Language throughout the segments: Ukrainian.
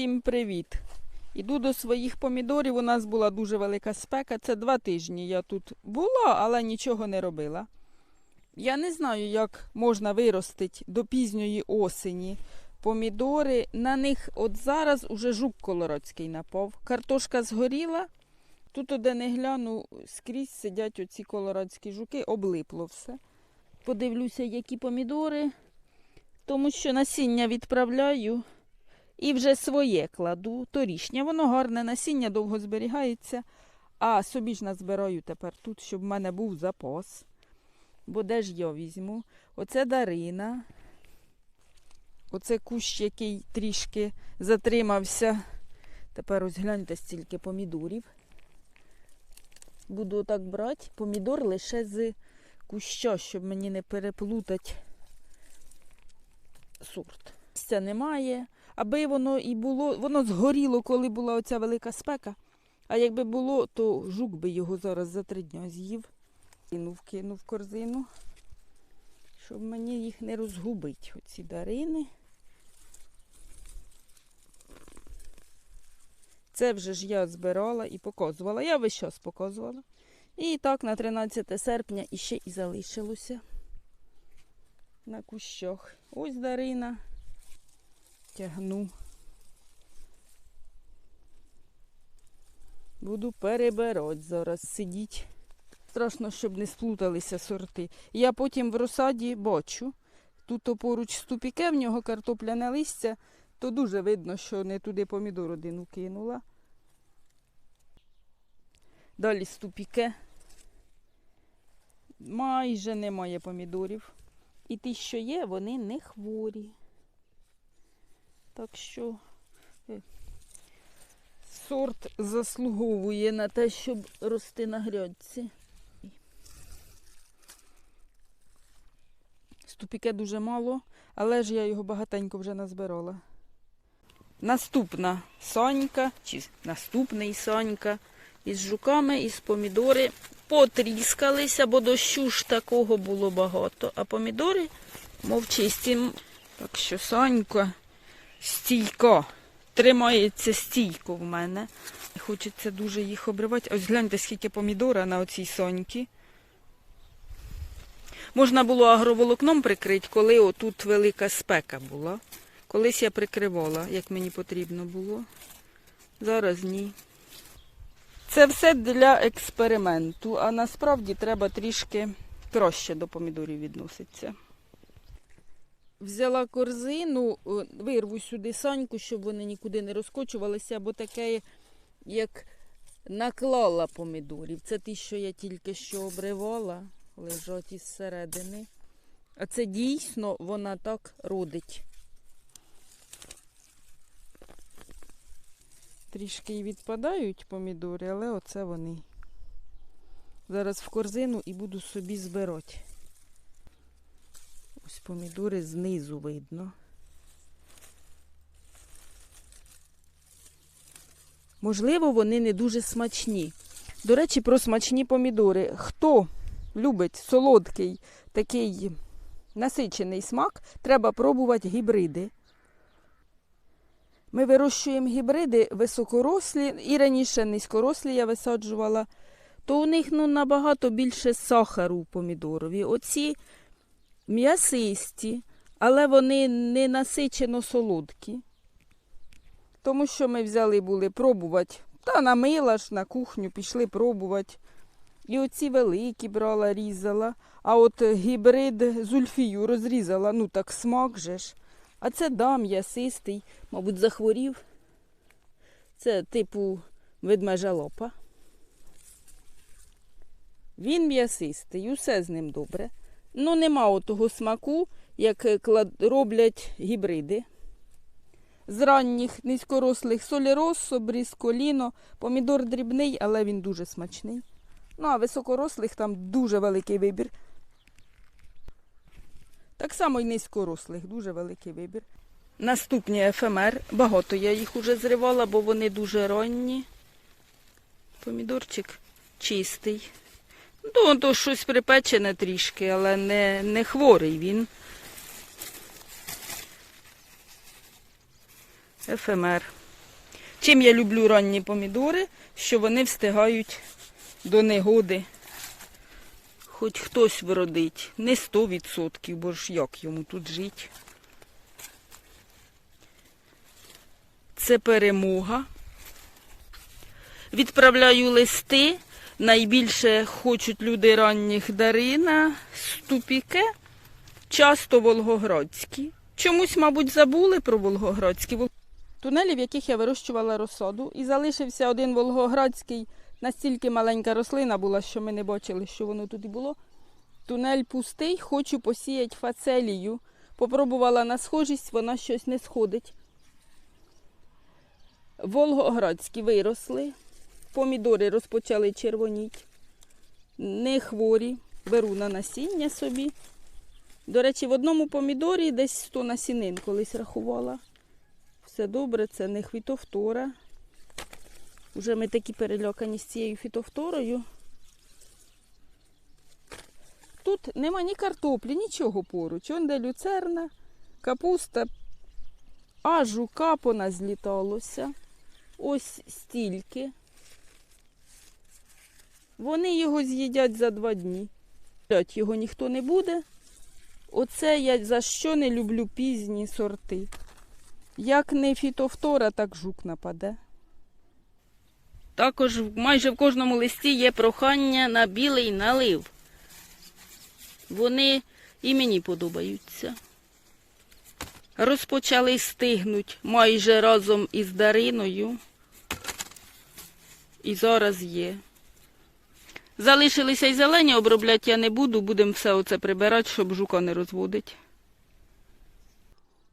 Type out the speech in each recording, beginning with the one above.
Всім привіт! Іду до своїх помідорів. У нас була дуже велика спека. Це два тижні я тут була, але нічого не робила. Я не знаю, як можна виростити до пізньої осені помідори. На них от зараз уже жук колорадський напав. Картошка згоріла. Тут, де не гляну, скрізь сидять оці колорадські жуки, облипло все. Подивлюся, які помідори, тому що насіння відправляю. І вже своє кладу, торішнє. Воно гарне насіння, довго зберігається. А собі ж назбираю тепер тут, щоб в мене був запас. Бо де ж я візьму? Оце Дарина. Оце кущ, який трішки затримався. Тепер ось гляньте стільки помідорів. Буду отак брати. Помідор лише з куща, щоб мені не переплутати сорт. Місця немає аби воно і було, воно згоріло, коли була оця велика спека. А якби було, то жук би його зараз за три дня з'їв. Кинув, кинув в корзину, щоб мені їх не розгубить, оці дарини. Це вже ж я збирала і показувала. Я весь час показувала. І так на 13 серпня іще і залишилося на кущах. Ось Дарина тягну. Буду перебирати зараз сидіть. Страшно, щоб не сплуталися сорти. Я потім в розсаді бачу. Тут поруч ступіке, в нього картопляне листя, то дуже видно, що не туди помідор один кинула. Далі ступіке. Майже немає помідорів. І ті, що є, вони не хворі. Так що е, сорт заслуговує на те, щоб рости на грядці. Ступіке дуже мало, але ж я його багатенько вже назбирала. Наступна сонька, чи наступний сонька із жуками, із помідори потріскалися, бо дощу ж такого було багато, а помідори мов чисті. Так що сонька стійко. Тримається стійко в мене. Хочеться дуже їх обривати. Ось гляньте, скільки помідора на оцій соньці. Можна було агроволокном прикрити, коли отут велика спека була. Колись я прикривала, як мені потрібно було. Зараз ні. Це все для експерименту, а насправді треба трішки краще до помідорів відноситися. Взяла корзину, вирву сюди саньку, щоб вони нікуди не розкочувалися, бо таке, як наклала помідорів. Це ті, що я тільки що обривала, лежать із середини. А це дійсно вона так родить. Трішки й відпадають помідори, але оце вони. Зараз в корзину і буду собі збирати. Ось помідори знизу видно. Можливо, вони не дуже смачні. До речі, про смачні помідори. Хто любить солодкий такий насичений смак, треба пробувати гібриди. Ми вирощуємо гібриди високорослі і раніше низькорослі я висаджувала, то у них ну, набагато більше сахару у помідорові. Оці м'ясисті, але вони не насичено солодкі. Тому що ми взяли були пробувати. Та на мила ж, на кухню пішли пробувати. І оці великі брала, різала. А от гібрид зульфію розрізала, ну так смак же ж. А це да, м'ясистий, мабуть, захворів. Це типу ведмежа лопа. Він м'ясистий, усе з ним добре. Ну, нема того смаку, як е, роблять гібриди. З ранніх низькорослих солірос, брісколіно, помідор дрібний, але він дуже смачний. Ну, а високорослих там дуже великий вибір. Так само і низькорослих, дуже великий вибір. Наступні ефемер. Багато я їх уже зривала, бо вони дуже ранні. Помідорчик чистий. Ну, то щось припечене трішки, але не, не хворий він. Ефемер. Чим я люблю ранні помідори, що вони встигають до негоди. Хоч хтось вродить. Не 100%, бо ж як йому тут жити. Це перемога. Відправляю листи. Найбільше хочуть люди ранніх дарина, ступіке, часто волгоградські. Чомусь, мабуть, забули про волгоградські. Вол- Тунелі, в яких я вирощувала розсаду, і залишився один волгоградський, настільки маленька рослина була, що ми не бачили, що воно тут і було. Тунель пустий, хочу посіяти фацелію. Попробувала на схожість, вона щось не сходить. Волгоградські виросли, помідори розпочали червоніть, не хворі, беру на насіння собі. До речі, в одному помідорі десь 100 насінин колись рахувала. Все добре, це не хвітовтора. Уже ми такі перелякані з цією фітовторою. Тут нема ні картоплі, нічого поруч. Он де люцерна, капуста, а жука поназліталося. Ось стільки. Вони його з'їдять за два дні. Його ніхто не буде. Оце я за що не люблю пізні сорти. Як не фітовтора, так жук нападе. Також майже в кожному листі є прохання на білий налив. Вони і мені подобаються. Розпочали стигнуть майже разом із Дариною. І зараз є. Залишилися й зелені, обробляти я не буду, будемо все оце прибирати, щоб жука не розводить.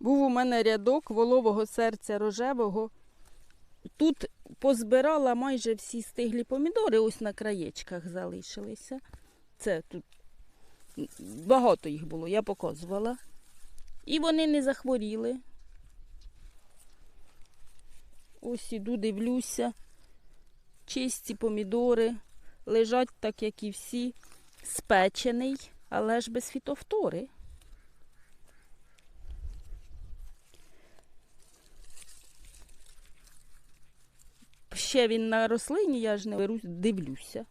Був у мене рядок волового серця рожевого. Тут позбирала майже всі стиглі помідори, ось на краєчках залишилися. Це тут багато їх було, я показувала. І вони не захворіли. Ось іду, дивлюся. Чисті помідори лежать так, як і всі, спечений, але ж без фітовтори. Ще він на рослині, я ж не беру, дивлюся.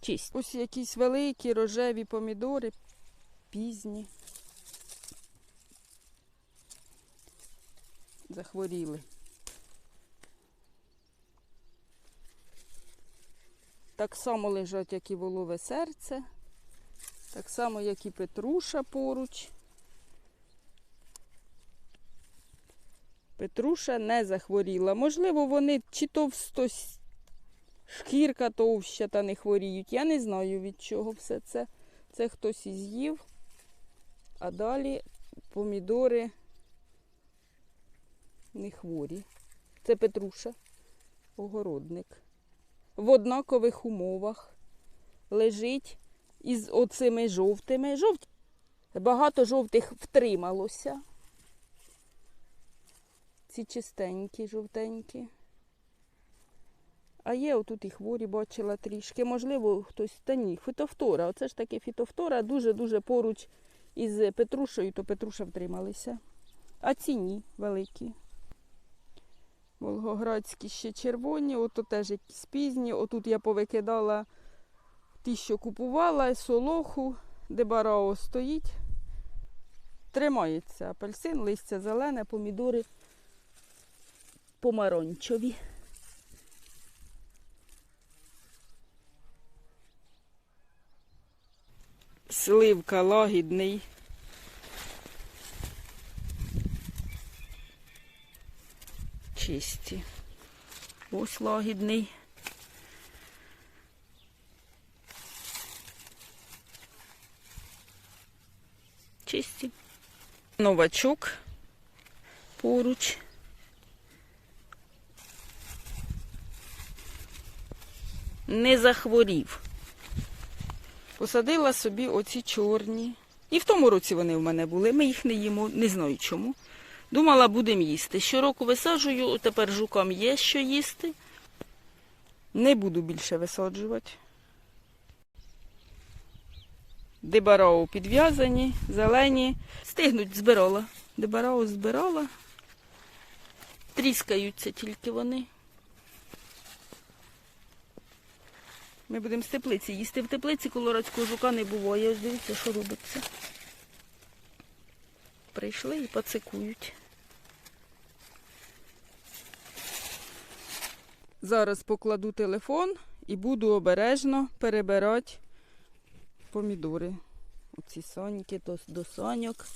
Чисті. Ось якісь великі рожеві помідори, пізні. Захворіли. Так само лежать, як і волове серце, так само, як і петруша поруч. Петруша не захворіла. Можливо, вони чи то шкірка товща та не хворіють. Я не знаю від чого все це. Це хтось і з'їв. А далі помідори не хворі. Це Петруша, огородник. В однакових умовах лежить із оцими жовтими. Жовті. Багато жовтих втрималося. Ці чистенькі, жовтенькі. А є отут і хворі, бачила трішки. Можливо, хтось та ні. Фітовтора. Оце ж таки фітовтора дуже-дуже поруч із Петрушею, то Петруша втрималися. А ці ні, великі. Волгоградські ще червоні, ото теж якісь пізні. Отут я повикидала ті, що купувала, солоху, де барао стоїть. Тримається апельсин, листя зелене, помідори помаранчеві. Сливка лагідний. Чисті. Ось лагідний. Чисті. Новачок поруч. Не захворів. Посадила собі оці чорні. І в тому році вони в мене були. Ми їх не їмо, не знаю чому. Думала, будемо їсти. Щороку висаджую, тепер жукам є що їсти. Не буду більше висаджувати. Дебарао підв'язані, зелені. Стигнуть збирала. Дебарао збирала. Тріскаються тільки вони. Ми будемо з теплиці їсти. В теплиці колорадського жука не буває. Ось дивіться, що робиться. Прийшли і пацикують. Зараз покладу телефон і буду обережно перебирати помідори. Оці соньки, до соньок.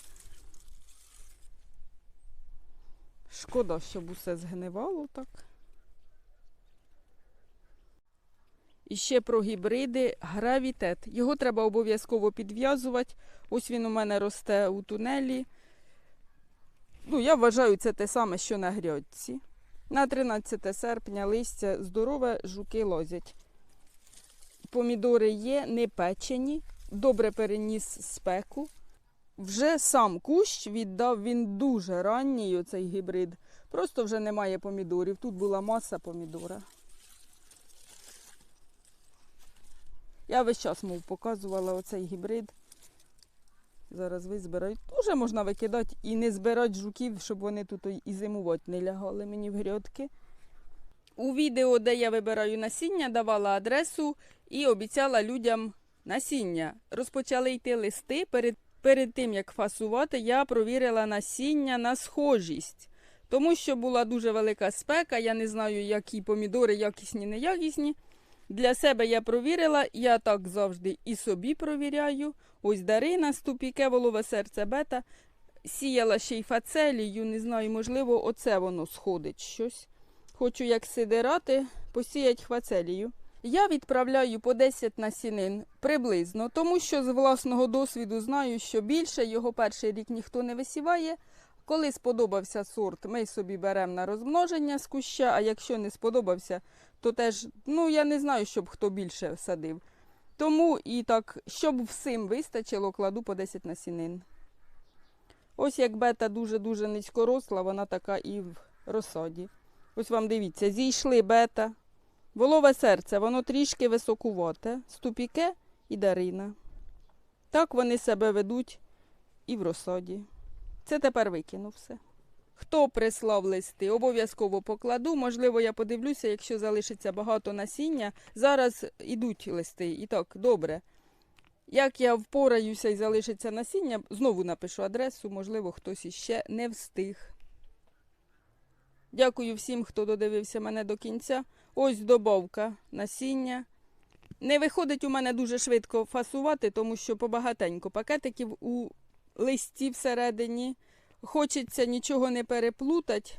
Шкода, щоб усе згнивало так. І ще про гібриди гравітет. Його треба обов'язково підв'язувати. Ось він у мене росте у тунелі. Ну, я вважаю, це те саме, що на грядці. На 13 серпня листя здорове, жуки лозять. Помідори є, не печені, добре переніс спеку. Вже сам кущ віддав, він дуже ранній, оцей гібрид. Просто вже немає помідорів. Тут була маса помідора. Я весь час, мов, показувала оцей гібрид. Зараз ви збирають. Уже можна викидати і не збирати жуків, щоб вони тут і зимувати не лягали мені в грядки. У відео, де я вибираю насіння, давала адресу і обіцяла людям насіння. Розпочали йти листи. Перед, перед тим, як фасувати, я провірила насіння на схожість. Тому що була дуже велика спека, я не знаю, які помідори, якісні, неякісні. Для себе я провірила, я так завжди і собі провіряю. Ось Дарина, ступіке, волове серце бета. Сіяла ще й фацелію, не знаю, можливо, оце воно сходить щось. Хочу, як сидирати, посіять фацелію. Я відправляю по 10 насінин приблизно, тому що з власного досвіду знаю, що більше його перший рік ніхто не висіває. Коли сподобався сорт, ми собі беремо на розмноження з куща, а якщо не сподобався, то теж, ну я не знаю, щоб хто більше садив. Тому і так, щоб всім вистачило, кладу по 10 насінин. Ось як бета дуже-дуже низькоросла, вона така і в розсаді. Ось вам дивіться, зійшли бета. Волове серце, воно трішки високувате, ступіке і дарина. Так вони себе ведуть і в розсаді. Це тепер викину все. Хто прислав листи, обов'язково покладу. Можливо, я подивлюся, якщо залишиться багато насіння. Зараз ідуть листи. І так, добре. Як я впораюся і залишиться насіння, знову напишу адресу, можливо, хтось іще не встиг. Дякую всім, хто додивився мене до кінця. Ось добавка насіння. Не виходить у мене дуже швидко фасувати, тому що побагатенько пакетиків у листі всередині. Хочеться нічого не переплутати